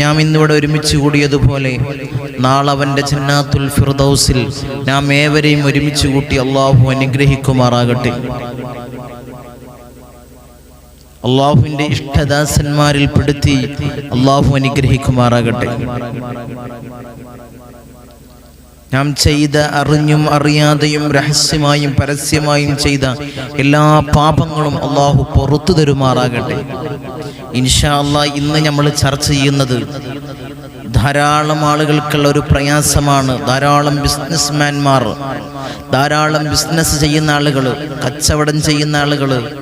നാം ഇന്നിവിടെ ഒരുമിച്ച് കൂടിയതുപോലെ നാളെ അവന്റെ ജന്നാത്തുൽ ഫിർദൗസിൽ നാം ഏവരെയും ഒരുമിച്ച് കൂട്ടി അള്ളാഹു അനുഗ്രഹിക്കുമാറാകട്ടെ. അള്ളാഹുവിന്റെ ഇഷ്ടദാസന്മാരിൽ പെടുത്തി അള്ളാഹു അനുഗ്രഹിക്കുമാറാകട്ടെ. നാം ചെയ്ത അറിഞ്ഞും അറിയാതെയും രഹസ്യമായും പരസ്യമായും ചെയ്ത എല്ലാ പാപങ്ങളും അള്ളാഹു പുറത്തു തരുമാറാകട്ടെ. ഇൻഷാ അള്ളാ ഇന്ന് നമ്മൾ ചർച്ച ചെയ്യുന്നത് ധാരാളം ആളുകൾക്കുള്ള ഒരു പ്രയാസമാണ്. ധാരാളം ബിസിനസ്മാൻമാർ ധാരാളം ബിസിനസ് ചെയ്യുന്ന ആളുകൾ കച്ചവടം ചെയ്യുന്ന ആളുകൾ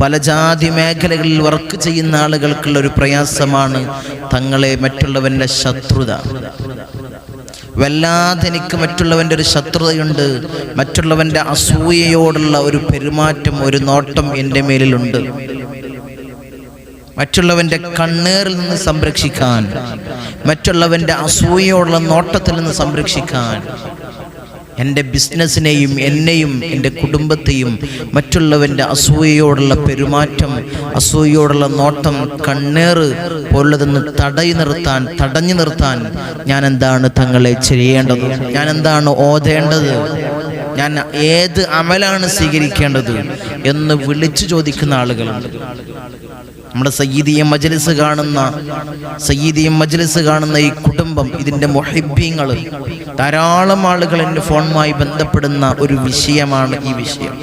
പല ജാതി മേഖലകളിൽ വർക്ക് ചെയ്യുന്ന ആളുകൾക്കുള്ള ഒരു പ്രയാസമാണ് തങ്ങളെ മറ്റുള്ളവന്റെ ശത്രുത. വല്ലാതെ എനിക്ക് മറ്റുള്ളവന്റെ ഒരു ശത്രുതയുണ്ട്. മറ്റുള്ളവന്റെ അസൂയയോടുള്ള ഒരു പെരുമാറ്റം ഒരു നോട്ടം എന്റെ മേലിലുണ്ട്. മറ്റുള്ളവന്റെ കണ്ണേറിൽ നിന്ന് സംരക്ഷിക്കാൻ മറ്റുള്ളവന്റെ അസൂയയോടുള്ള നോട്ടത്തിൽ നിന്ന് സംരക്ഷിക്കാൻ എന്റെ ബിസിനസ്സിനെയും എന്നെയും എന്റെ കുടുംബത്തെയും മറ്റുള്ളവന്റെ അസൂയയോടുള്ള പെരുമാറ്റം അസൂയയോടുള്ള നോട്ടം കണ്ണേറ് പോലുള്ളതെന്ന് തടയി നിർത്താൻ തടഞ്ഞു നിർത്താൻ ഞാൻ എന്താണ് തങ്ങളെ ചെയ്യേണ്ടത്? ഞാൻ എന്താണ് ഓതേണ്ടത്? ഞാൻ ഏത് അമലാണ് സ്വീകരിക്കേണ്ടത്? എന്ന് വിളിച്ചു ചോദിക്കുന്ന ആളുകളുണ്ട്. നമ്മുടെ സയ്യിദിയ മജലിസ് കാണുന്ന സയ്യിദിയ മജലിസ് കാണുന്ന ഈ കുടുംബം ഇതിന്റെ മൊഹിബ്യങ്ങൾ ധാരാളം ആളുകൾ എന്റെ ഫോണുമായി ബന്ധപ്പെടുന്ന ഒരു വിഷയമാണ് ഈ വിഷയം.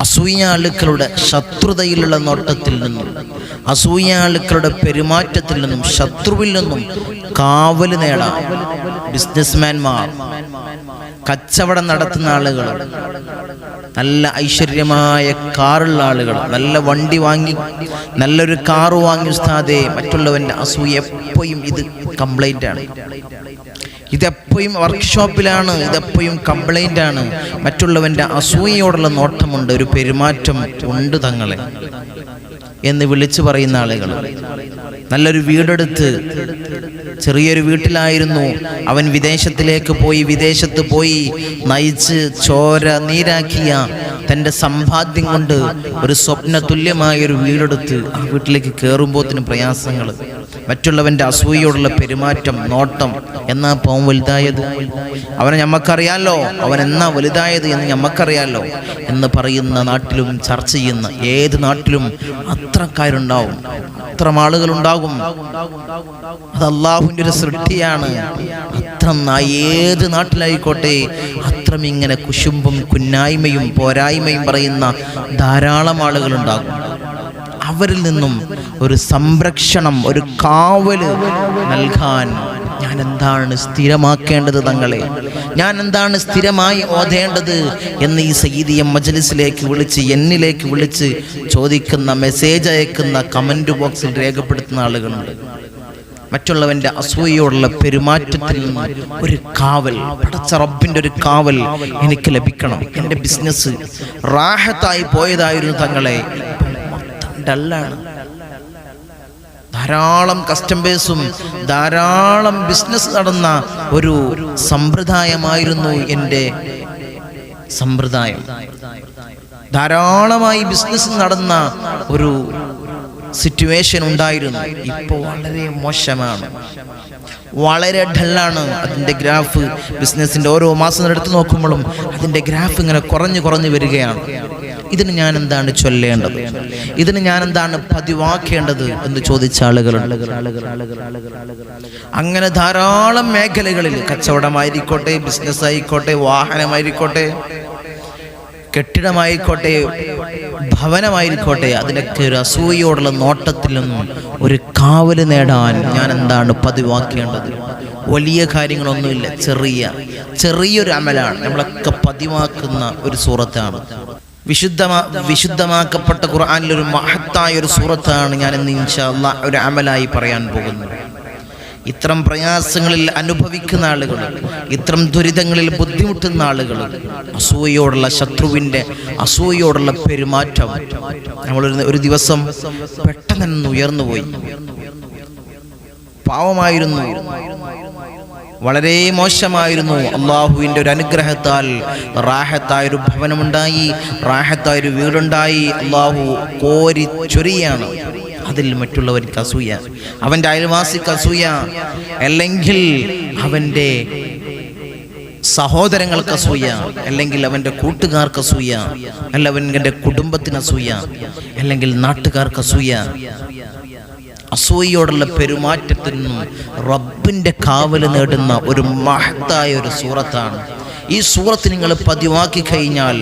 അസൂയാളുക്കളുടെ ശത്രുതയിലുള്ള നോട്ടത്തിൽ നിന്നും അസൂയാളുക്കളുടെ പെരുമാറ്റത്തിൽ നിന്നും ശത്രുവിൽ നിന്നും കാവൽ നേടാം ബിസിനസ്മാൻമാർ കച്ചവടം നടത്തുന്ന ആളുകൾ നല്ല ഐശ്വര്യമായ കാറുള്ള ആളുകൾ നല്ല വണ്ടി വാങ്ങി നല്ലൊരു കാറ് വാങ്ങി ഉസ്താദെ മറ്റുള്ളവന്റെ അസൂയ എപ്പോഴും ഇത് കംപ്ലൈന്റ് ആണ്. ഇതെപ്പോഴും വർക്ക്ഷോപ്പിലാണ് ഇതെപ്പോഴും കംപ്ലൈന്റ് ആണ്. മറ്റുള്ളവന്റെ അസൂയയോടുള്ള നോട്ടമുണ്ട് ഒരു പെരുമാറ്റം ഉണ്ട് തങ്ങളെ എന്ന് വിളിച്ചു പറയുന്ന ആളുകൾ നല്ലൊരു വീടെടുത്ത് ചെറിയൊരു വീട്ടിലായിരുന്നു. അവൻ വിദേശത്തിലേക്ക് പോയി വിദേശത്ത് പോയി നയിച്ച് ചോര നീരാക്കിയ തന്റെ സമ്പാദ്യം കൊണ്ട് ഒരു സ്വപ്ന തുല്യമായ ഒരു വീടെടുത്ത് ആ വീട്ടിലേക്ക് കയറുമ്പോത്തിന് പ്രയാസങ്ങൾ. മറ്റുള്ളവന്റെ അസൂയോടുള്ള പെരുമാറ്റം നോട്ടം എന്നാ പോം വലുതായത്? അവനെ ഞമ്മക്കറിയാലോ അവൻ എന്നാ വലുതായത് എന്ന് ഞമ്മക്കറിയാലോ? എന്ന് പറയുന്ന നാട്ടിലും ചർച്ച ചെയ്യുന്ന ഏത് നാട്ടിലും അത്രക്കാരുണ്ടാവും അത്ര ആളുകളുണ്ടാകും അത് അള്ളാഹുവിന്റെ ഒരു സൃഷ്ടിയാണ്. അത്ര ഏത് നാട്ടിലായിക്കോട്ടെ അത്രം ഇങ്ങനെ കുശുമ്പും കുന്നായ്മയും പോരായ്മയും പറയുന്ന ധാരാളം ആളുകളുണ്ടാകും. അവരിൽ നിന്നും ഒരു സംരക്ഷണം ഒരു കാവൽ നൽകാൻ ഞാൻ എന്താണ് സ്ഥിരമാക്കേണ്ടത് തങ്ങളെ? ഞാൻ എന്താണ് സ്ഥിരമായി ഓതേണ്ടത്? എന്ന് ഈ സയ്യിദിയ മജലിസിലേക്ക് വിളിച്ച് എന്നിലേക്ക് വിളിച്ച് ചോദിക്കുന്ന മെസ്സേജ് അയക്കുന്ന കമന്റ് ബോക്സിൽ രേഖപ്പെടുത്തുന്ന ആളുകളുണ്ട്. മറ്റുള്ളവന്റെ അസൂയയോടുള്ള പെരുമാറ്റത്തിൽ ഒരു കാവൽ പടച്ച ഒരു കാവൽ എനിക്ക് ലഭിക്കണം. എന്റെ ബിസിനസ് റാഹത്തായി പോയതായിരുന്നു തങ്ങളെ. ഡല്ലാണ്. ധാരാളം കസ്റ്റമേഴ്സും ധാരാളം ബിസിനസ് നടന്ന ഒരു സമ്പ്രദായമായിരുന്നു എന്റെ സമ്പ്രദായം. ധാരാളമായി ബിസിനസ് നടന്ന ഒരു സിറ്റുവേഷൻ ഉണ്ടായിരുന്നു. ഇപ്പോൾ വളരെ മോശമാണ്. വളരെ ഡല്ലാണ് അതിന്റെ ഗ്രാഫ് ബിസിനസ്സിന്റെ ഓരോ മാസം എടുത്തു നോക്കുമ്പോഴും അതിന്റെ ഗ്രാഫ് ഇങ്ങനെ കുറഞ്ഞു കുറഞ്ഞു വരികയാണ്. ഇതിന് ഞാൻ എന്താണ് ചൊല്ലേണ്ടത്? ഇതിന് ഞാൻ എന്താണ് പതിവാക്കേണ്ടത് എന്ന് ചോദിച്ച ആളുകളുണ്ട്. അങ്ങനെ ധാരാളം മേഖലകളിൽ കച്ചവടമായിരിക്കോട്ടെ ബിസിനസ് ആയിക്കോട്ടെ വാഹനമായിരിക്കോട്ടെ കെട്ടിടമായിക്കോട്ടെ ഭവനമായിരിക്കോട്ടെ. അതിനൊക്കെ ഒരു അസൂയയോടുള്ള നോട്ടത്തിൽ നിന്നും ഒരു കാവൽ നേടാൻ ഞാൻ എന്താണ് പതിവാക്കേണ്ടത്? വലിയ കാര്യങ്ങളൊന്നുമില്ല. ചെറിയ ചെറിയൊരു അമലാണ്. നമ്മളൊക്കെ പതിവാക്കുന്ന ഒരു സൂറത്താണ്. വിശുദ്ധമാ വിശുദ്ധമാക്കപ്പെട്ട ഖുർആാനിലൊരു മഹത്തായ ഒരു സൂറത്താണ് ഞാൻ ഇന്ന് ഇൻഷാല്ല ഒരു അമലായി പറയാൻ പോകുന്നത്. ഇത്തരം പ്രയാസങ്ങളിൽ അനുഭവിക്കുന്ന ആളുകൾ ഇത്തരം ദുരിതങ്ങളിൽ ബുദ്ധിമുട്ടുന്ന ആളുകൾ അസൂയയോടുള്ള ശത്രുവിന്റെ അസൂയയോടുള്ള പെരുമാറ്റം. നമ്മൾ ഒരു ദിവസം പെട്ടെന്ന് ഉയർന്നു പോയി പാവമായിരുന്നു. വളരെ മോശമായിരുന്നു. അള്ളാഹുവിന്റെ ഒരു അനുഗ്രഹത്താൽ റാഹത്തായ ഒരു ഭവനമുണ്ടായി. റാഹത്തായ ഒരു വീടുണ്ടായി. അള്ളാഹു കോരി ചൊരിയാണ്. അതിൽ മറ്റുള്ളവർക്ക് അസൂയ. അവന്റെ അയൽവാസിക്ക് അസൂയ. അല്ലെങ്കിൽ അവന്റെ സഹോദരങ്ങൾക്ക് അസൂയ. അല്ലെങ്കിൽ അവന്റെ കൂട്ടുകാർക്ക് അസൂയ. അല്ല അവന്റെ കുടുംബത്തിന് അസൂയ. അല്ലെങ്കിൽ നാട്ടുകാർക്ക് അസൂയ. അസൂയയോടുള്ള പെരുമാറ്റത്തിൽ നിന്നും റബ്ബിന്റെ കാവൽ നേടുന്ന ഒരു മഹത്തായ ഒരു സൂറത്താണ്. ഈ സൂറത്ത് നിങ്ങൾ പതിവാക്കി കഴിഞ്ഞാൽ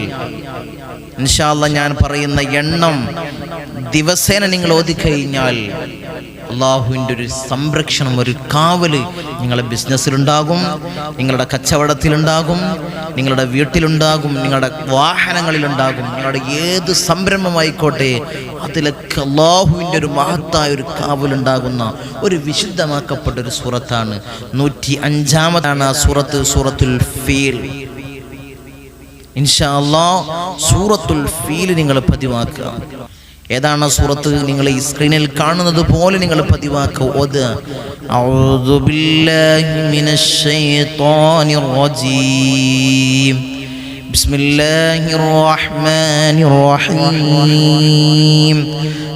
ഇൻഷാല്ല ഞാൻ പറയുന്ന എണ്ണം ദിവസേന നിങ്ങൾ ഓതിക്കഴിഞ്ഞാൽ അള്ളാഹുവിന്റെ ഒരു സംരക്ഷണം ഒരു കാവൽ നിങ്ങളുടെ ബിസിനസ്സിലുണ്ടാകും നിങ്ങളുടെ കച്ചവടത്തിലുണ്ടാകും നിങ്ങളുടെ വീട്ടിലുണ്ടാകും നിങ്ങളുടെ വാഹനങ്ങളിലുണ്ടാകും നിങ്ങളുടെ ഏത് സംരംഭമായിക്കോട്ടെ അതിലൊക്കെ അള്ളാഹുവിന്റെ ഒരു മഹത്തായ ഒരു കാവലുണ്ടാകുന്ന ഒരു വിശുദ്ധമാക്കപ്പെട്ട ഒരു സൂറത്താണ്. നൂറ്റി അഞ്ചാമതാണ് ആ സൂറത്ത് സൂറത്തുൽ ഫീൽ. ഇൻഷാ അല്ലാ സൂറത്തുൽ ഫീൽ നിങ്ങൾ പതിവാക്കുക. ഏതാണ് ആ സൂറത്ത് നിങ്ങൾ ഈ സ്ക്രീനിൽ കാണുന്നത് പോലെ നിങ്ങൾ പതിവാക്കുക ഓത് അഊദു ബില്ലാഹി മിനശ് ശൈത്വാനിർ റജീം بسم الله الرحمن الرحيم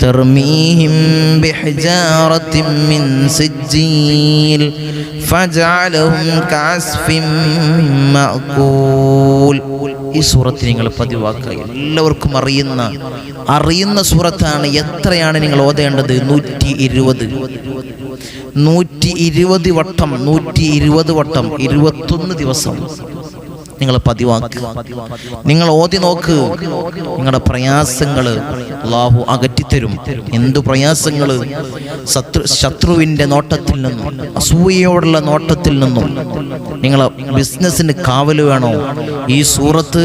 ترميهم بحجارة من سجيل فجعلهم كعسف مأكول ഈ സൂറത്ത് നിങ്ങൾ പതിവാക്കുക എല്ലാവർക്കും അറിയുന്ന അറിയുന്ന സൂറത്താണ് എത്രയാണ് നിങ്ങൾ ഓതേണ്ടത് നൂറ്റി ഇരുപത് നൂറ്റി ഇരുപത് വട്ടം നൂറ്റി ഇരുപത് വട്ടം ഇരുപത്തൊന്ന് ദിവസം നിങ്ങൾ പതിവാക്കുക നിങ്ങൾ ഓതി നോക്ക്. നിങ്ങളുടെ പ്രയാസങ്ങൾ അള്ളാഹു അകറ്റിത്തരും. എന്തു പ്രയാസങ്ങൾ ശത്രു ശത്രുവിന്റെ നോട്ടത്തിൽ നിന്നും അസൂയയോടുള്ള നോട്ടത്തിൽ നിന്നും നിങ്ങൾ ബിസിനസ്സിന് കാവൽ വേണോ? ഈ സൂറത്ത്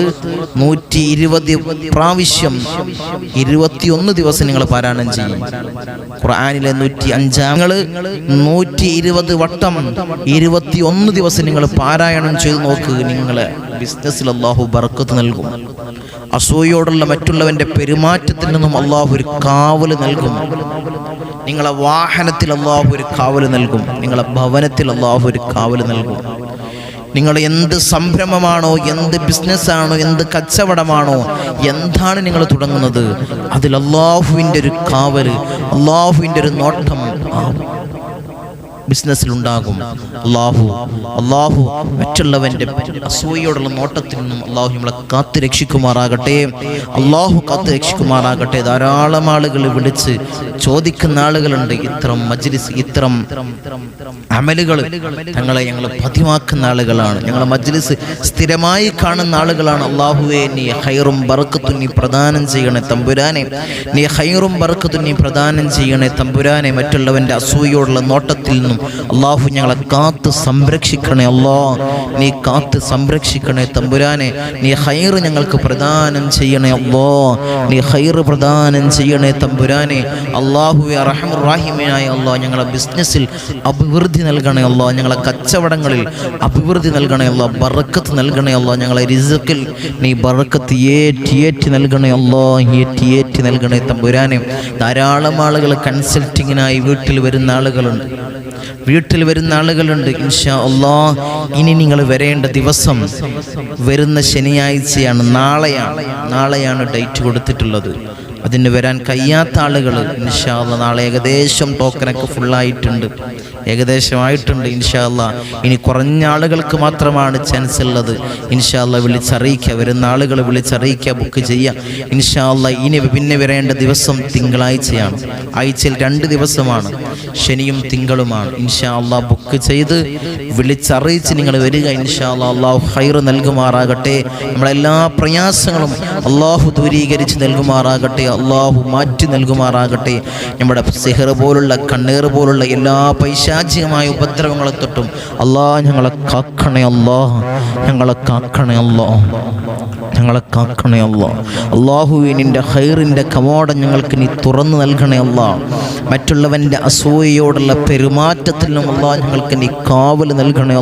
നൂറ്റി ഇരുപത് പ്രാവശ്യം ഇരുപത്തിയൊന്ന് ദിവസം നിങ്ങൾ പാരായണം ചെയ്യും. ഖുർആാനിലെ നൂറ്റി അഞ്ചാം നിങ്ങൾ നൂറ്റി ഇരുപത് വട്ടം ഇരുപത്തിയൊന്ന് ദിവസം നിങ്ങൾ പാരായണം ചെയ്ത് നോക്കുക നിങ്ങളെ. ബിസിനസ്സിൽ അള്ളാഹു ബർക്കത്ത് നൽകും. അസൂയോടുള്ള മറ്റുള്ളവന്റെ പെരുമാറ്റത്തിൽ നിന്നും അള്ളാഹു ഒരു കാവൽ നൽകും. നിങ്ങളെ വാഹനത്തിൽ അള്ളാഹു ഒരു കാവൽ നൽകും. നിങ്ങളെ ഭവനത്തിൽ അള്ളാഹു ഒരു കാവൽ നൽകും. നിങ്ങൾ എന്ത് സംരംഭമാണോ എന്ത് ബിസിനസ്സാണോ എന്ത് കച്ചവടമാണോ എന്താണ് നിങ്ങൾ തുടങ്ങുന്നത്? അതിൽ അള്ളാഹുവിന്റെ ഒരു കാവൽ അള്ളാഹുവിന്റെ ഒരു നോട്ടം ബിസിനസ്സിലുണ്ടാകും. അള്ളാഹു അള്ളാഹു മറ്റുള്ളവന്റെ അസൂയയോടുള്ള നോട്ടത്തിൽ നിന്നും അള്ളാഹു നമ്മളെ കാത്തു രക്ഷിക്കുമാറാകട്ടെ അള്ളാഹു കാത്തു രക്ഷിക്കുമാറാകട്ടെ ധാരാളം ആളുകൾ വിളിച്ച് ചോദിക്കുന്ന ആളുകളുണ്ട്. ഇത്തരം മജ്ലിസ് ഇത്തരം അമലുകൾ ഞങ്ങളെ ഞങ്ങൾ പതിവാക്കുന്ന ആളുകളാണ്. ഞങ്ങളെ മജ്ലിസ് സ്ഥിരമായി കാണുന്ന ആളുകളാണ്. അള്ളാഹുവെ നീ ഹൈറും ബർക്കത്തും നീ പ്രദാനം ചെയ്യണേ തമ്പുരാനെ. നീ ഹൈറും ബർക്കത്തും നീ പ്രദാനം ചെയ്യണേ തമ്പുരാനെ. മറ്റുള്ളവന്റെ അസൂയോടുള്ള നോട്ടത്തിൽ നിന്നും അള്ളാഹു ഞങ്ങളെ കാത്ത് സംരക്ഷിക്കണേ അല്ലോ നീ കാത്ത് സംരക്ഷിക്കണേ തമ്പുരാനെ. നീ ഹൈർ ഞങ്ങൾക്ക് പ്രദാനം ചെയ്യണേ അല്ലോ നീ ഹൈർ പ്രദാനം ചെയ്യണേ തമ്പുരാനെ. അള്ളാഹുവെ അല്ലോ ഞങ്ങളെ ബിസിനസ്സിൽ അഭിവൃദ്ധി നൽകണേ അല്ലോ ഞങ്ങളെ കച്ചവടങ്ങളിൽ അഭിവൃദ്ധി നൽകണേ അല്ലോ ബറക്കത്ത് നൽകണേ അല്ലോ ഞങ്ങളെ റിസക്കിൽ നീ ബറക്കത്ത് ഏറ്റി ഏറ്റി നൽകണേ അല്ലോ ഏറ്റി ഏറ്റി നൽകണേ തമ്പുരാനെ. ധാരാളം ആളുകൾ കൺസൾട്ടിങ്ങിനായി വീട്ടിൽ വരുന്ന ആളുകളുണ്ട്. വീട്ടിൽ വരുന്ന ആളുകളുണ്ട് ഇൻഷാ അള്ളാ ഇനി നിങ്ങൾ വരേണ്ട ദിവസം വരുന്ന ശനിയാഴ്ചയാണ് നാളെയാണ്. നാളെയാണ് ഡേറ്റ് കൊടുത്തിട്ടുള്ളത്. അതിന് വരാൻ കഴിയാത്ത ആളുകൾ ഇൻഷാ അള്ളാ നാളെ ഏകദേശം ടോക്കനൊക്കെ ഫുള്ളായിട്ടുണ്ട് ഏകദേശമായിട്ടുണ്ട് ഇൻഷാല്ല ഇനി കുറഞ്ഞ ആളുകൾക്ക് മാത്രമാണ് ചാൻസ് ഉള്ളത്. ഇൻഷാല്ല വിളിച്ചറിയിക്കുക. വരുന്ന ആളുകൾ വിളിച്ചറിയിക്കുക ബുക്ക് ചെയ്യുക. ഇൻഷാല്ല ഇനി പിന്നെ വരേണ്ട ദിവസം തിങ്കളാഴ്ചയാണ്. ആഴ്ചയിൽ രണ്ട് ദിവസമാണ്. ശനിയും തിങ്കളുമാണ്. ഇൻഷാല്ല ബുക്ക് ചെയ്ത് വിളിച്ചറിയിച്ച് നിങ്ങൾ വരിക. ഇൻഷാല്ല അള്ളാഹ് ഹൈർ നൽകുമാറാകട്ടെ. നമ്മളെല്ലാ പ്രയാസങ്ങളും അള്ളാഹു ദൂരീകരിച്ച് നൽകുമാറാകട്ടെ. അള്ളാഹു മാറ്റി നൽകുമാറാകട്ടെ. നമ്മുടെ സിഹർ പോലുള്ള കണ്ണീർ പോലുള്ള എല്ലാ പൈശാചികമായ ഉപദ്രവങ്ങളെ തൊട്ടും അല്ലാ ഞങ്ങളെ കാക്കണേ ഞങ്ങളെ കാക്കണേ ഞങ്ങളെ കാക്കണേ അല്ലാ അള്ളാഹുവെ ഹൈറിന്റെ കവാടം ഞങ്ങൾക്ക് നീ തുറന്നു നൽകണേ മറ്റുള്ളവന്റെ അസൂയയോടുള്ള പെരുമാറ്റത്തിൽ നിന്നും അല്ലാ ഞങ്ങൾക്ക് നീ കാവൽ നൽകണേ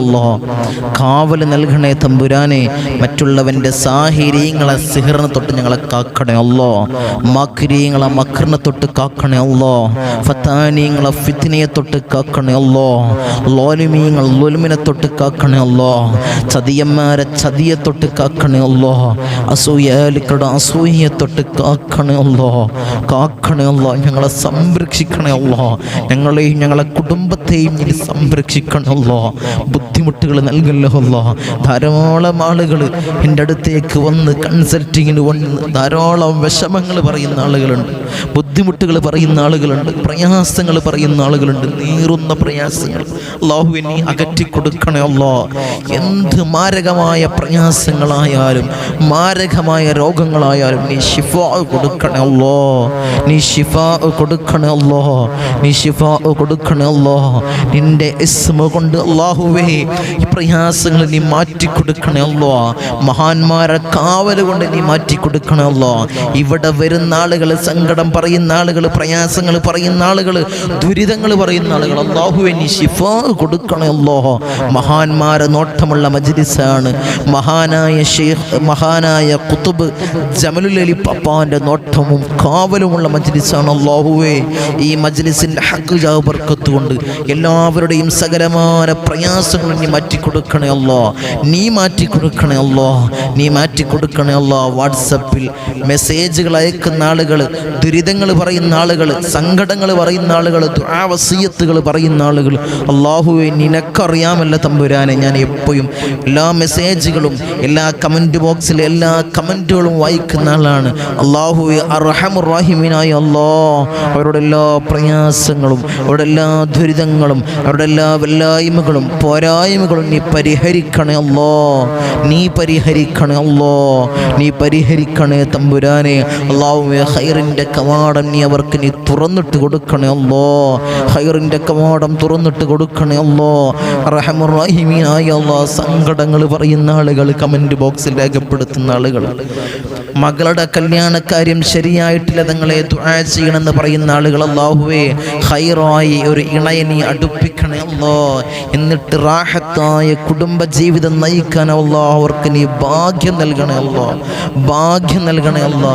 കാവൽ നൽകണേ തമ്പുരാനെ മറ്റുള്ളവന്റെ സാഹിര്യങ്ങളെ സിഹറിനെ തൊട്ട് ഞങ്ങളെ കാക്കണേ മക്രീങ്ങളെ മക്രിനെ തൊട്ട് കാക്കണേ അല്ലോ ഫത്താനീങ്ങളെ ഫിത്തിനയെ തൊട്ട് കാക്കണേ അല്ലോ ലോലുമീങ്ങൾ ലോലുമിനെ തൊട്ട് കാക്കണേ അല്ലോ ചതിയന്മാരെ ചതിയെ തൊട്ട് കാക്കണേ അല്ലോ അസൂയാലിക്കളുടെ അസൂയയെ തൊട്ട് കാക്കണേ അല്ലോ കാക്കണേ അല്ലോ ഞങ്ങളെ സംരക്ഷിക്കണേ അല്ലോ ഞങ്ങളെയും ഞങ്ങളെ കുടുംബത്തെയും സംരക്ഷിക്കണേ അല്ലോ ബുദ്ധിമുട്ടുകൾ നൽകല്ലോ ധാരാളം ആളുകൾ എന്റെ അടുത്തേക്ക് വന്ന് കൺസൾട്ടിങ്ങിന് വന്ന് ധാരാളം വിഷമങ്ങൾ പറയുന്ന ആളുകളുണ്ട്. ബുദ്ധിമുട്ടുകൾ പറയുന്ന ആളുകളുണ്ട്. പ്രയാസങ്ങൾ പറയുന്ന ആളുകളുണ്ട്. നീറുന്ന പ്രയാസങ്ങൾ. അള്ളാഹുവെ നീ അകറ്റി കൊടുക്കണേ അല്ലോ എന്ത് മാരകമായ പ്രയാസങ്ങളായാലും മാരകമായ രോഗങ്ങളായാലും നീ ഷിഫ കൊടുക്കണേ അല്ലോ നീ ഷിഫ കൊടുക്കണേ അല്ലോ നീ ഷിഫ കൊടുക്കണേ അല്ലോ നിന്റെ ഇസ്മ കൊണ്ട് അള്ളാഹുവേ ഈ പ്രയാസങ്ങൾ നീ മാറ്റി കൊടുക്കണേ അല്ലോ. മഹാന്മാരെ കാവൽ കൊണ്ട് നീ മാറ്റി കൊടുക്കണേ അല്ലോ. ഇവിടെ വരുന്ന ആളുകൾ സങ്കടം പറയുന്ന ആളുകൾ പ്രയാസങ്ങൾ പറയുന്ന ആളുകൾ ദുരിതങ്ങൾ പറയുന്ന ആളുകൾ അള്ളാഹുവെ നീ ഷിഫ കൊടുക്കണേ അല്ലോ. മഹാന്മാരെ നോട്ടമുള്ള മജ്ലിസാണ്. മഹാനായ ഷെയ്ഖ് മഹാനായ കുത്തുബ് ജമലുൽ അലി പപ്പാന്റെ നോട്ടവും കാവലുമുള്ള മജ്ലിസാണ് അള്ളാഹുവേ ഈ മജ്ലിസിന്റെ ഹക്ക് ജാബർക്കത്ത് കൊണ്ട് എല്ലാവരുടെയും സകലമായ പ്രയാസങ്ങളും നീ മാറ്റി കൊടുക്കണേ അല്ലോ. നീ മാറ്റി കൊടുക്കണേ അല്ലോ. നീ മാറ്റി കൊടുക്കണേ അല്ലോ. വാട്സപ്പിൽ മെസ്സേജുകൾ അയക്കുന്ന ആളുകൾ ദുരിതങ്ങൾ പറയുന്ന ആളുകൾ സങ്കടങ്ങൾ പറയുന്ന ആളുകൾ ദുരാവസീയത്തുകൾ പറയുന്ന ആളുകൾ. അള്ളാഹുവെ നിനക്കറിയാമല്ല തമ്പുരാനെ ഞാൻ എപ്പോഴും എല്ലാ മെസ്സേജുകളും എല്ലാ കമന്റ് ബോക്സിലെ എല്ലാ കമന്റുകളും വായിക്കുന്ന ആളാണ്. അള്ളാഹുവെ അർഹമുറാഹിമിനായ അല്ലോ. അവരുടെ എല്ലാ പ്രയാസങ്ങളും അവരുടെ എല്ലാ ദുരിതങ്ങളും അവരുടെ എല്ലാ വല്ലായ്മകളും പോരായ്മകളും നീ പരിഹരിക്കണേ അല്ലോ. നീ പരിഹരിക്കണേ അല്ലോ. നീ പരിഹരിക്കണേ തമ്പുരാനെ. അള്ളാഹുവെ ഹൈറിന്റെ കവാടം നീ അവർക്ക് നീ തുറന്നിട്ട് കൊടുക്കണേ അല്ലോ. ഹൈറിന്റെ കവാടം തുറന്നിട്ട് കൊടുക്കണേ അല്ലോ. റഹമുറാഹിമീനായ സങ്കടങ്ങൾ പറയുന്ന ആളുകൾ കമന്റ് ബോക്സിൽ രേഖപ്പെടുത്തുന്ന ആളുകൾ. മകളുടെ കല്യാണക്കാര്യം ശരിയായിട്ടില്ല തങ്ങളെ ദുആ ചെയ്യണമെന്ന് പറയുന്ന ആളുകൾ അള്ളാഹുവേ ഹൈറായി ഒരു ഇണയെ നീ അടുപ്പിക്കണേ അല്ലോ. എന്നിട്ട് റാഹത്തായ കുടുംബ ജീവിതം നയിക്കാൻ അല്ല അവർക്ക് നീ ഭാഗ്യം നൽകണേ അല്ല. ഭാഗ്യം നൽകണേ അല്ല.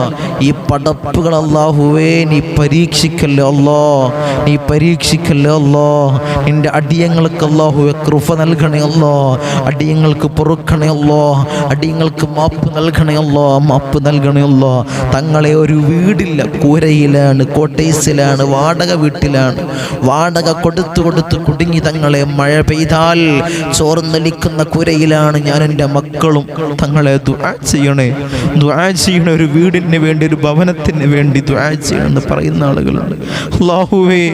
ഈ പടപ്പുകൾ അല്ലാഹുവേ നീ പരീക്ഷിക്കല്ലോ അല്ലോ. നീ പരീക്ഷിക്കല്ലോ അല്ലോ. നിന്റെ അടിയങ്ങൾക്ക് അല്ലാഹുവേ കൃപ നൽകണേ അല്ലോ. അടിയങ്ങൾക്ക് പൊറുക്കണേ അല്ലോ. അടിയങ്ങൾക്ക് മാപ്പ് നൽകണേ അല്ലോ. മാപ്പ് നൽകണേ അല്ലോ. തങ്ങളെ ഒരു വീടില്ല കൂരയിലാണ് കോട്ടേസിലാണ് വാടക വീട്ടിലാണ്. വാടക കൊടുത്തു കൊടുത്ത് കുടുങ്ങി തങ്ങളെ മഴ പെയ്താൽ ചോർന്നലിക്കുന്ന കുരയിലാണ് ഞാൻ എന്റെ മക്കളും തങ്ങളെ ദുആ ചെയ്യണേ. ദുആ ചെയ്യണ ഒരു വീടിന് വേണ്ടി ഒരു ഭവനത്തിന് വേണ്ടി ദുആ ചെയ്യണമെന്ന് പറയുന്ന ആളുകളുണ്ട്. അല്ലാഹുവേ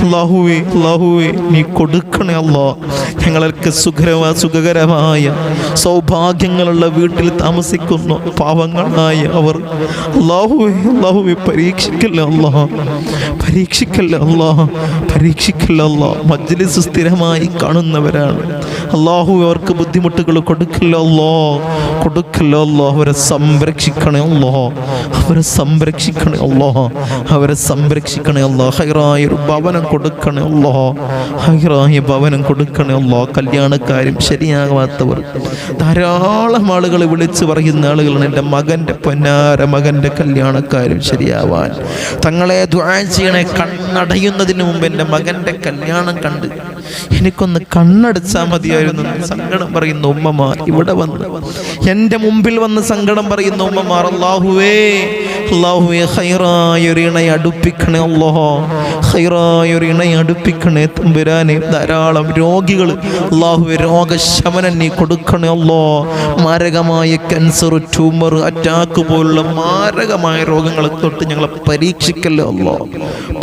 അല്ലാഹുവേ അല്ലാഹുവേ നീ കൊടുക്കണേ അല്ലോ. ഞങ്ങൾക്ക് സുഖരവ സുഖകരമായ സൗഭാഗ്യങ്ങളുള്ള വീട്ടിൽ താമസിക്കുന്നു പാവങ്ങളായ അവർ. അല്ലാഹുവേ അല്ലാഹുവേ പരീക്ഷിക്കല്ല അല്ലോ. പരീക്ഷിക്കല്ല അല്ലോ. പരീക്ഷിക്കല്ല അല്ലാ. മജ്ലിസ് സ്ഥിരമായി കാണുന്നവരാണ്. അള്ളാഹു അവർക്ക് ബുദ്ധിമുട്ടുകൾ കൊടുക്കില്ലല്ലോ കൊടുക്കില്ലല്ലോ അവരെ സംരക്ഷിക്കണേ അല്ലോ. അവരെ സംരക്ഷിക്കണേ അല്ലോ. അവരെ സംരക്ഷിക്കണേ അല്ലോ. ഹൈറായ ഒരു ഭവനം കൊടുക്കണേ അല്ലോ. ഹൈറായ ഭവനം കൊടുക്കണേ അല്ലോ. കല്യാണക്കാരും ശരിയാകാത്തവർ. ധാരാളം ആളുകൾ വിളിച്ച് പറയുന്ന ആളുകളാണ് എന്റെ മകന്റെ പൊന്നാര മകന്റെ കല്യാണക്കാരും ശരിയാവാൻ. തങ്ങളെ ദ്വാ ചെയ്യണേ കണ്ണടയുന്നതിന് മുമ്പ് എന്റെ മകന്റെ കല്യാണം കണ്ട് എനിക്കൊന്ന് കണ്ണടച്ചാൽ മതിയായിരുന്നു സങ്കടം പറയുന്ന ഉമ്മമാർ ഇവിടെ വന്ന്. എന്റെ മുമ്പിൽ വന്ന് സങ്കടം പറയുന്ന ഉമ്മമാർ അള്ളാഹുവേ അള്ളാഹുവേ ഹൈറായ ഇണയെ അടുപ്പിക്കണേ അള്ളഹോ ഹൈറായ ഇണയെ അടുപ്പിക്കണേ തമ്പുരാനെ. ധാരാളം രോഗികൾ അള്ളാഹുവെ രോഗശമനം നീ കൊടുക്കണേ അല്ലോ മാരകമായ ക്യാൻസർ ട്യൂമർ അറ്റാക്ക് പോലുള്ള മാരകമായ രോഗങ്ങളെ തൊട്ട് ഞങ്ങളെ പരീക്ഷിക്കല്ലോ അല്ലോ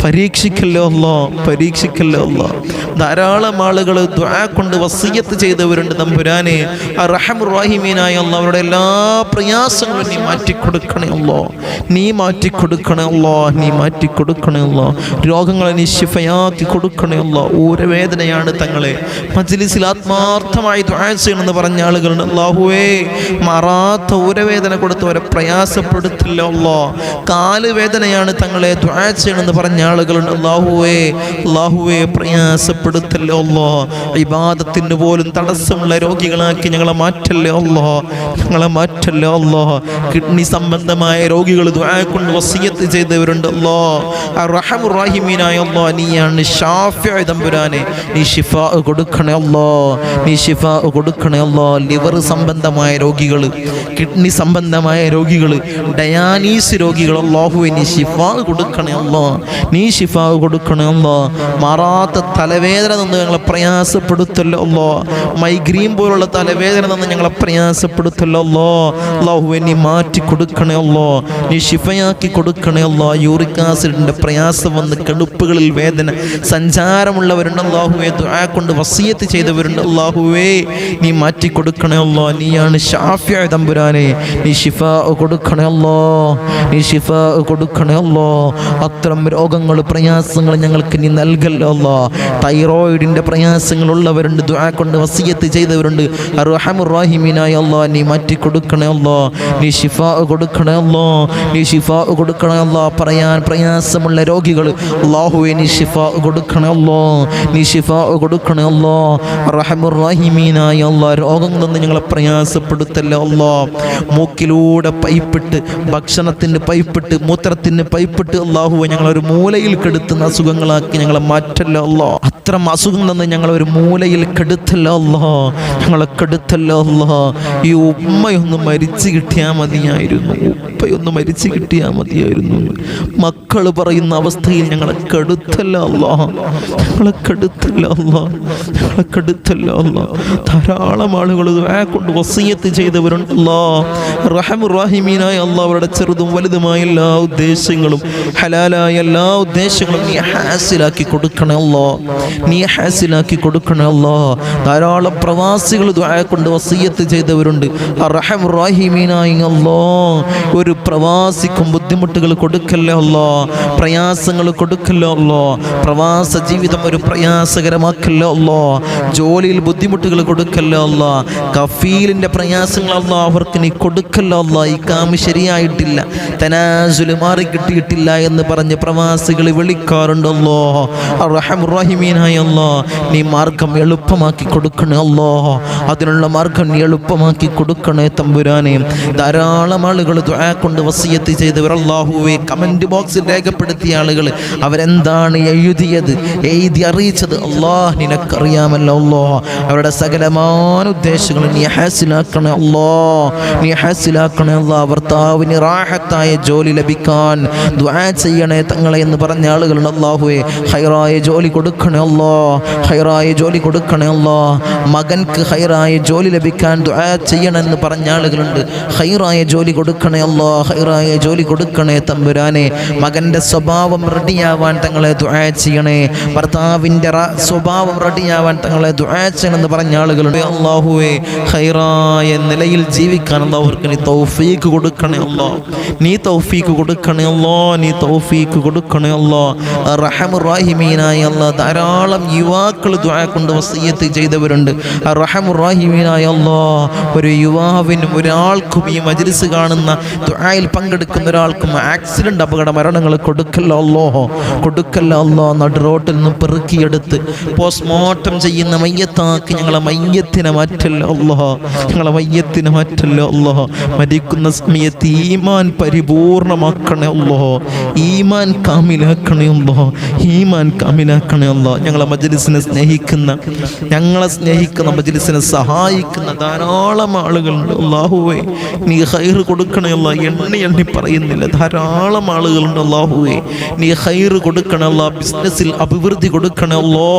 പരീക്ഷിക്കല്ലോ അല്ലോ പരീക്ഷിക്കല്ലോ അല്ലോ ധാരാളം ആളുകൾ ദ്വാ കൊണ്ട് വസീയത്ത് ചെയ്തവരുണ്ട് തമ്പുരാനെ റഹമുറാഹിമീനായ റാഹിമീനായ അവരുടെ എല്ലാ പ്രയാസങ്ങളും നീ മാറ്റിക്കൊടുക്കണേ അല്ലോ നീ മാറ്റിക്കൊടുക്കണേ അല്ലോ നീ മാറ്റിക്കൊടുക്കണേ അല്ലോ രോഗങ്ങളെ നീ ശിഫയാക്കി കൊടുക്കണേ അല്ലോ ഊരവേദനയാണ് തങ്ങളെ. മജ്ലിസിൽ ആത്മാർത്ഥമായി ചെയ്യണമെന്ന് പറഞ്ഞ ആളുകളുണ്ട്. അള്ളാഹുവേ മാറാത്ത ഊരവേദന കൊടുത്തവരെ പ്രയാസപ്പെടുത്തില്ല കാൽ വേദനയാണ് തങ്ങളെ ദ്വാ ചെയ്യണമെന്ന് പറഞ്ഞ ആളുകളുണ്ട്. അള്ളാഹുവേ അള്ളാഹുവേ പ്രയാസപ്പെടുത്തല്ലോ അല്ലോ ഇബാദത്തിന് പോലും തടസ്സമുള്ള രോഗികളാക്കി ഞങ്ങളെ മാറ്റല്ലേ ഞങ്ങളെ മാറ്റല്ലേ കിഡ്നി സംബന്ധമായ രോഗികൾ കൊണ്ട് വസീയത്ത് ചെയ്തവരുണ്ട് നീയാണ് കൊടുക്കണേ കൊടുക്കണേ ലിവർ സംബന്ധമായ രോഗികൾ കിഡ്നി സംബന്ധമായ രോഗികൾ ഡയാനീസ് രോഗികൾ നീ ഷിഫ കൊടുക്കണേ നീ കൊടുക്കണേ മാറാത്ത തലവേദന നിന്ന് ഞങ്ങളെ പ്രയാസപ്പെടുത്തല്ലോ അല്ലോ. മൈഗ്രീൻ പോലുള്ള തലവേദന നിന്ന് ഞങ്ങളെ പ്രയാസപ്പെടുത്തല്ലോ അല്ലോ. നീ മാറ്റി കൊടുക്കണേ അല്ലോ. നീ ഷിഫയാക്കി കൊടുക്കണേ അല്ലോ. യൂറിക് ആസിഡിന്റെ പ്രയാസം വന്ന് കടുപ്പുകളിൽ വേദന സഞ്ചാരമുള്ളവരുണ്ട് അല്ലാഹുവെ. ദുആ കൊണ്ട് വസീയത്ത് ചെയ്തവരുണ്ട് അല്ലാഹുവേ. നീ മാറ്റി കൊടുക്കണേ അല്ലോ. നീയാണ് ഷാഫിയ തമ്പുരാനെ. നീ ഷിഫ കൊടുക്കണേ അല്ലോ. നീ ഷിഫ കൊടുക്കണേ അല്ലോ. അത്തരം രോഗങ്ങൾ പ്രയാസങ്ങൾ ഞങ്ങൾക്ക് നീ നൽകല്ലോ അല്ലോ. തൈറോയിഡിന്റെ പ്രയാസങ്ങൾ ഉള്ളവരുണ്ട് ദുആ കൊണ്ട് വസീയത്ത് ചെയ്തവരുണ്ട്. അർഹമുർ റഹീമിനായ അല്ലാഹ് നീ മാറ്റി കൊടുക്കണേ അല്ലോ നീ ഷിഫാ കൊടുക്കണേ അല്ലോ നീ ഷിഫാ കൊടുക്കണേ അല്ലോ പറയാൻ പ്രയാസമുള്ള രോഗികൾ അല്ലാഹുവേ നീ ഷിഫാ കൊടുക്കണേ അല്ലോ നീ ഷിഫാ കൊടുക്കണേ അല്ലോ റഹമുറാഹിമീനായ അല്ലാഹ് രോഗം നിന്ന് ഞങ്ങളെ പ്രയാസപ്പെടുത്തല്ലോ അല്ലോ മൂക്കിലൂടെ പൈപ്പിട്ട് ഭക്ഷണത്തിന് പൈപ്പിട്ട് മൂത്രത്തിന് പൈപ്പിട്ട് അള്ളാഹുവെ ഞങ്ങളൊരു മൂലയിൽ കെടുത്തുന്ന അസുഖങ്ങളാക്കി ഞങ്ങളെ മാറ്റല്ലോ അല്ലോ അത്തരം അസുഖം നിന്ന് ഞങ്ങൾ ഒരു മൂലയിൽ കെടുത്തല്ലോ അല്ലോ. ഞങ്ങളെ കെടുത്തല്ലോ അല്ലോ. ഈ ഉമ്മയൊന്ന് മരിച്ചു കിട്ടിയാൽ മതിയായിരുന്നു. ഉപ്പയൊന്ന് മരിച്ചു കിട്ടിയാൽ മതിയായിരുന്നു. മക്കൾ പറയുന്ന അവസ്ഥയിൽ ഞങ്ങളെ കെടുത്തല്ലോ അല്ലോ. ഞങ്ങളെ കെടുത്തല്ലോ അല്ലോ. ഞങ്ങളെ കെടുത്തല്ലോ അല്ലോ. ധാരാളം ആളുകൾ കൊണ്ട് വസീയത്ത് ചെയ്തവരുണ്ടല്ലോ റഹമുറാഹിമീനായ അല്ലോ അവരുടെ ചെറുതും വലുതുമായ എല്ലാ ഉദ്ദേശങ്ങളും ഹലാലായ എല്ലാ ഉദ്ദേശങ്ങളും നീ ഹാസിലാക്കി കൊടുക്കണേ അല്ലോ. നീ ഹാസിലാക്കി കൊടുക്കണേ അല്ലോ. ധാരാളം പ്രവാസികൾ ദുആ കൊണ്ട് വസീയത്ത് ചെയ്തവരുണ്ട്. റഹമുറാഹിമീനായ അല്ലോ. ഒരു പ്രവാസിക്കും ബുദ്ധിമുട്ടുകൾ കൊടുക്കല്ലേ അല്ലോ. പ്രയാസങ്ങൾ കൊടുക്കല്ലോ അല്ലോ. പ്രവാസ ജീവിതം ഒരു പ്രയാസകരമാക്കല്ലോ അല്ലോ. ജോലിയിൽ ബുദ്ധിമുട്ടുകൾ കൊടുക്കല്ലോ അല്ലോ. കഫീലിന്റെ പ്രയാസങ്ങൾ അല്ലോ അവർക്ക് നീ കൊടുക്കല്ലോ അല്ലോ. ഈ കാമ് ശരിയായിട്ടില്ല. തനാസുൽ മാറി കിട്ടിയിട്ടില്ല എന്ന് പറഞ്ഞ് പ്രവാസികൾ വിളിക്കാറുണ്ടല്ലോ റഹമുറഹിമീനായ അല്ലോ. നീ മാർഗം എളുപ്പമാക്കി കൊടുക്കണേ അല്ലോ. അതിനുള്ള മാർഗം നീ എളുപ്പമാക്കി കൊടുക്കണേ തമ്പുരാനെ. ധാരാളം ആളുകൾ കൊണ്ട് വസിയത്ത് ചെയ്തവർ അള്ളാഹുവെ കമന്റ് ബോക്സിൽ രേഖപ്പെടുത്തിയ ആളുകൾ അവരെന്താണ് എഴുതിയത്? എഴുതി അറിയിച്ചത് അള്ളാഹ് നിനക്കറിയാമല്ലോ അല്ലോ. അവരുടെ സകലമായ ഉദ്ദേശങ്ങൾ നീ ഹാസിലാക്കണേ അല്ലോ. നീ ഹാസിലാക്കണേ അല്ലാ. ഭർത്താവിന് റാഹത്തായ ജോലി ലഭിക്കാൻ ദ്വാ ചെയ്യണേ തങ്ങളെ എന്ന് പറഞ്ഞ ആളുകളുണ്ട് അള്ളാഹുവെ ഹൈറായ ജോലി കൊടുക്കണേ അല്ലോ. ഹൈറായ ജോലി കൊടുക്കണേ അല്ലോ. മകൻക്ക് ഹൈറായ ജോലി ലഭിക്കാൻ ദുആ ചെയ്യണമെന്ന് പറഞ്ഞ ആളുകളുണ്ട്. ഹൈറായ ജോലി കൊടുക്കണേ അല്ലോ. ഹൈറായ ജോലി കൊടുക്കണേ തമ്പുരാനെ. മകന്റെ സ്വഭാവം റെഡിയാവാൻ തങ്ങളെ ദുആ ചെയ്യണേ. ഭർത്താവിന്റെ സ്വഭാവം റെഡിയാവാൻ തങ്ങളെ ദുആ ചെയ്യണമെന്ന് പറഞ്ഞ ആളുകളുണ്ട്. അള്ളാഹുവേ ഹൈറായ നിലയിൽ ജീവിക്കാൻ അള്ളാഹുർക്ക് നീ തൗഫീക്ക് കൊടുക്കണേ അല്ലോ. നീ തൗഫീക്ക് കൊടുക്കണേ അല്ലോ. നീ തൗഫീക്ക് കൊടുക്കണേ അല്ലോ. റഹമുറാഹിമീനായി അല്ലാ ധാരാളം യുവാക്കൾ ദുആ കൊണ്ട് വസീയത്ത് ചെയ്തവരുണ്ട്. റഹമുറാഹിമീനായ അല്ലോ ഒരു യുവാവിനും ഒരാൾക്കും ഈ മജ്ലിസ് കാണുന്ന ദുആയിൽ പങ്കെടുക്കുന്ന ഒരാൾക്കും ആക്സിഡന്റ് അപകട മരണങ്ങൾ കൊടുക്കല്ല അല്ലോ കൊടുക്കല്ല അല്ലോ നടു റോട്ടിൽ നിന്ന് പെറുക്കിയെടുത്ത് പോസ്റ്റ്മോർട്ടം ചെയ്യുന്ന മയ്യത്താക്കി ഞങ്ങളെ മയ്യത്തിനെ മാറ്റല്ലോ അല്ലോ ഞങ്ങളെ മയ്യത്തിനെ മാറ്റല്ലോ അല്ലോ മരിക്കുന്ന സമയത്ത് ഈമാൻ പരിപൂർണമാക്കണേ അല്ലോ ഈമാൻ കാമിലാക്കണേ അല്ലോ ഈമാൻ കാമിലാക്കണേ അല്ലോ ഞങ്ങളെ മജ്ലിസിനെ സ്നേഹിക്കുന്ന ഞങ്ങളെ സ്നേഹിക്കുന്ന മജിലിസിനെ സഹായിക്കുന്ന ധാരാളം ആളുകളുണ്ട്. അള്ളാഹുവേ നീ ഹൈർ കൊടുക്കണമല്ല എണ്ണി എണ്ണി പറയുന്നില്ല. ധാരാളം ആളുകളുണ്ട് അള്ളാഹുവേ നീ ഹൈർ കൊടുക്കണമല്ല ബിസിനസ്സിൽ അഭിവൃദ്ധി കൊടുക്കണമല്ലോ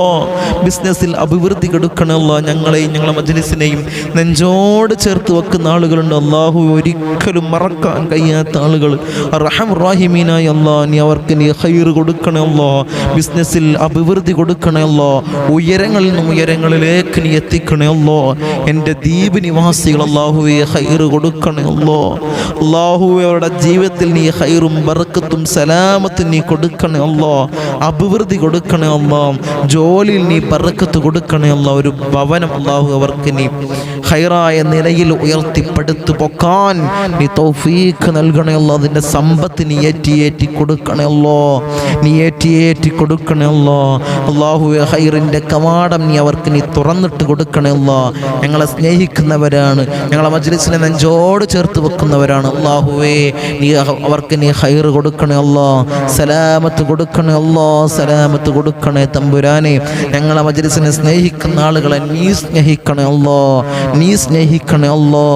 ബിസിനസ്സിൽ അഭിവൃദ്ധി കൊടുക്കണമല്ല ഞങ്ങളെയും ഞങ്ങളെ മജിലിസിനെയും നെഞ്ചോട് ചേർത്ത് വെക്കുന്ന ആളുകളുണ്ട് അള്ളാഹു ഒരിക്കലും മറക്കാൻ കഴിയാത്ത ആളുകൾ. റഹം റാഹിമീനായി അള്ളാഹ് നീ അവർക്ക് നീ ഹൈർ കൊടുക്കണമല്ലോ ബിസിനസ്സിൽ അഭിവൃദ്ധി കൊടുക്കണേ അല്ലോ. ഉയരങ്ങളിൽ നിന്നും ഉയരങ്ങളിലേക്ക് നീ എത്തിക്കണേ അല്ലോ എന്റെ ദ്വീപ് നിവാസികൾ അള്ളാഹുവെ ഹൈറ് കൊടുക്കണേ അല്ലോ അള്ളാഹുവെ അവരുടെ ജീവിതത്തിൽ നീ ഹൈറും ബർക്കത്തും സലാമത്തും നീ കൊടുക്കണേ അല്ലോ അഭിവൃദ്ധി കൊടുക്കണേ അല്ലോ ജോലിയിൽ നീ ബർക്കത്ത് കൊടുക്കണേ അല്ലോ ഒരു ഭവനം അള്ളാഹു അവർക്ക് നീ ഹൈറായ നിലയിൽ ഉയർത്തിപ്പെടുത്തു പൊക്കാൻ. നീ തൗഫീഖ് നൽകണേ അല്ലോ അതിന്റെ സമ്പത്ത് നീ ഏറ്റി ഏറ്റി കൊടുക്കണേ അല്ലോ. നീ ഏറ്റി ഏറ്റി കൊടുക്കണേ അല്ലോ. അള്ളാഹുവെ ഹൈറിന്റെ കവാടം നീ അവർക്ക് നീ തുറന്നിട്ട് കൊടുക്കണേ അല്ലോ. ഞങ്ങളെ സ്നേഹിക്കുന്നവരാണ് ഞങ്ങളെ മജ്ലിസിനെ നെഞ്ചോട് ചേർത്ത് വെക്കുന്നവരാണ്. അള്ളാഹുവേ നീ അവർക്ക് നീ ഹൈർ കൊടുക്കണേ അല്ലോ. സലാമത്ത് കൊടുക്കണേ അല്ലോ സലാമത്ത് കൊടുക്കണേ തമ്പുരാനെ. ഞങ്ങളെ മജ്ലിസിനെ സ്നേഹിക്കുന്ന ആളുകളെ നീ സ്നേഹിക്കണേ അല്ലോ. നീ സ്നേഹിക്കണേ അല്ലോ.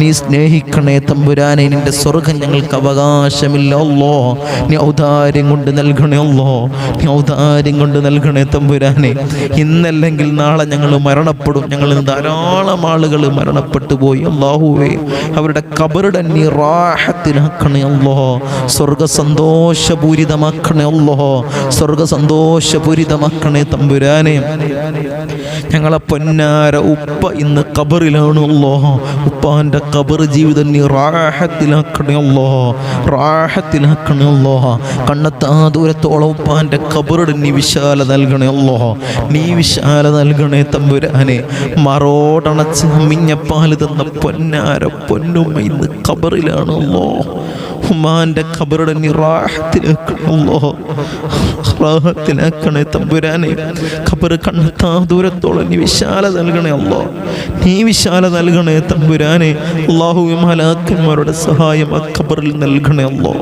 നീ സ്നേഹിക്കണേ തമ്പുരാനെ നിന്റെ സ്വർഗം ഞങ്ങൾക്ക് അവകാശമില്ല അല്ലോ. നീ ഔദാര്യം കൊണ്ട് നൽകണേ അല്ലോ. നീ ഔദാര്യം കൊണ്ട് നൽകണേ തമ്പുരാനെ. ഇന്നല്ലെങ്കിൽ നാളെ ഞങ്ങൾ മരണപ്പെടും. ഞങ്ങൾ ധാരാളം ആളുകൾ മരണപ്പെട്ടു പോയി അള്ളാഹുവേ അവരുടെ കബറുടെ നീ റാഹത്തിലാക്കണേ അല്ലോ. സ്വർഗ സന്തോഷപൂരിതമാക്കണേ അല്ലോ. സ്വർഗ സന്തോഷപൂരിതമാക്കണേ തമ്പുരാനെ. ഞങ്ങളെ പൊന്നാര ഉപ്പ ഇന്ന് കബറിലാണല്ലോ ഉപ്പാന്റെ കബർ ജീവിതം നീ റാഹത്തിലാക്കണമല്ലോ റാഹത്തിലാക്കണമല്ലോ കണ്ണത്താ ദൂരത്തോളം ഉപ്പാന്റെ കബറുടെ നീ വിശാല നൽകണമല്ലോ നീ വിശാല നൽകണേ തമ്പുരാനെ. മറോടണച്ച് മിഞ്ഞപ്പാൽ തന്ന പൊന്നാര പൊന്നുമ്മ ഇന്ന് കബറിലാണല്ലോ ഉമ്മാന്റെ ഖബറുടെ നീ റാഹത്തിലാക്കണല്ലോ റാഹത്തിലാക്കണേ തമ്പുരാനെ. ഖബർ കണ്ണെത്താ ദൂരത്തോളം നീ വിശാല നൽകണേ അല്ലോ നീ വിശാല നൽകണേ തമ്പുരാനെ. അള്ളാഹു മലാക്കന്മാരുടെ സഹായം അക്കബറിൽ നൽകണേ അല്ലോ.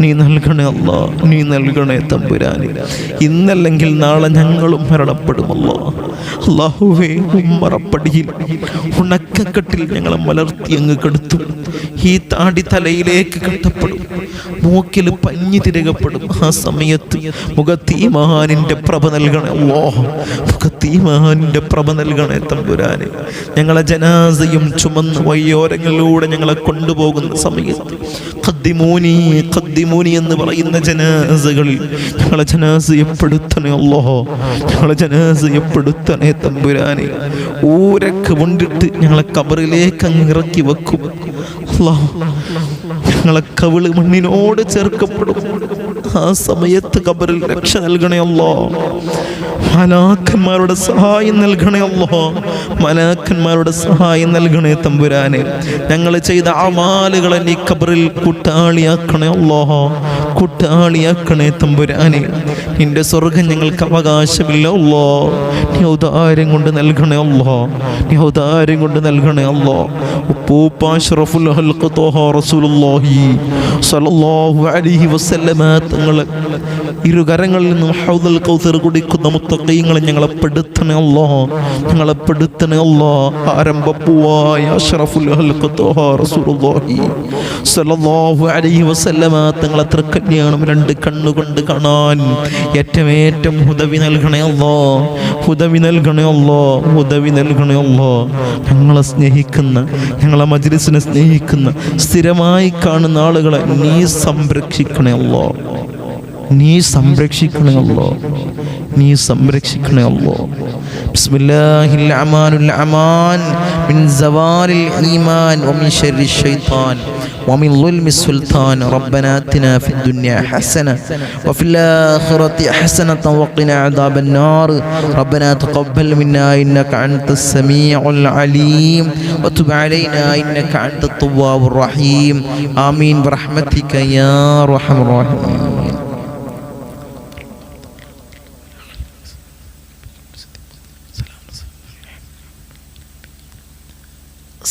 നീ നൽകണേ അല്ലോ. നീ നൽകണേ തമ്പുരാനെ. ഇന്നല്ലെങ്കിൽ നാളെ ഞങ്ങളും മരണപ്പെടുമല്ലോ അള്ളാഹുവേ ഉമ്മറപ്പടിയിൽ ഉണക്കക്കെട്ടിൽ ഞങ്ങളെ മലർത്തി അങ്ങ് കെടുത്തു. ഈ താടി തലയിലേക്ക് കെട്ടപ്പെടും. മൂക്കിൽ പഞ്ഞി തിരകപ്പെടും. ആ സമയത്ത് മുഖത്തീ മഹാനിന്റെ പ്രഭ നൽകണേ അല്ലോ. മുഖത്തീ മഹാനിന്റെ പ്രഭ നൽകണേ തമ്പുരാനെ. ഞങ്ങളെ ജനാസയും ചുമന്ന് വയ്യോരങ്ങളിലൂടെ ഞങ്ങളെ കൊണ്ടുപോകുന്ന സമയത്ത് ഖദ്ദിമൂനി ഖദ്ദിമൂനി എന്ന് പറയുന്ന ജനാസകളിൽ ഞങ്ങളെ ജനാസയപ്പെടുത്തണേ അല്ലോ ഞങ്ങളെ ജനാസയപ്പെടുത്തണേ തമ്പുരാനെ. ഊരക്ക് കൊണ്ടിട്ട് ഞങ്ങളെ കബറിലേക്ക് അങ്ങ് ഇറക്കി വെക്കും. അല്ലാ ഞങ്ങളെ കവിൾ മണ്ണിനോട് ചേർക്കപ്പെടും. ആ സമയത്ത് കബറിൽ രക്ഷ നൽകണേ അല്ലോ മലാക്കന്മാരുടെ സഹായം നൽകണേ അല്ലോ മലാക്കന്മാരുടെ സഹായം നൽകണേ തമ്പുരാനെ. ഞങ്ങൾ ചെയ്ത അമാലുകളെ നീ കബറിൽ കുട്ടാളിയാക്കണേ അല്ലോ കുട്ടാളിയാക്കണേ തമ്പുരാനെ. നിന്റെ സ്വർഗം ഞങ്ങൾക്ക് അവകാശമില്ല അല്ലോ നീ ഉദാരം കൊണ്ട് നൽകണേ അല്ലോ നീ ഉദാരം കൊണ്ട് നൽകണേ അല്ലോ ഉപ്പൂപ്പ അഷ്റഫുൽ ഹൽഖ് ത്വഹ റസൂലുള്ളാഹി അലൈഹി വസല്ലമ ഇരുകരങ്ങളിൽ നിന്നും ഹൗദൽ കുടിക്കുന്ന മുത്തഖീങ്ങളെ ഞങ്ങളെ പെടുത്തണേ അല്ലോ ഞങ്ങളെ പെടുത്തണേ അല്ലോ ആരംഭപ്പൂവായ അലൈഹി വസല്ലമ. തങ്ങളെ തൃക്കല്യാണം രണ്ട് കണ്ണുകൊണ്ട് കാണാൻ ഏറ്റവും ഹുദവി നൽകണേ അല്ലോ ഹുദവി നൽകണേ അല്ലോ ഹുദവി നൽകണേ അല്ലോ ഞങ്ങളെ സ്നേഹിക്കുന്ന ഞങ്ങളെ മജ്ലിസിനെ സ്നേഹിക്കുന്ന സ്ഥിരമായി കാണുന്ന ആളുകളെ നീ സംരക്ഷിക്കണേ അല്ലോ നീ സംരക്ഷിക്കണേ അല്ലോ നീ സംരക്ഷിക്കണേ അല്ലോ ബിസ്മില്ലാഹിൽ അമാനുൽ അമാൻ മിൻ സവാലിൽ ഈമാൻ വമിൻ ശർരി ശൈത്താൻ ومن ظلم السلطان ربنا آتنا في الدنيا حسنة وفي الآخرة حسنة وقنا عذاب النار ربنا تقبل منا إنك أنت السميع العليم وتب علينا إنك أنت التواب الرحيم آمين برحمتك يا أرحم الراحمين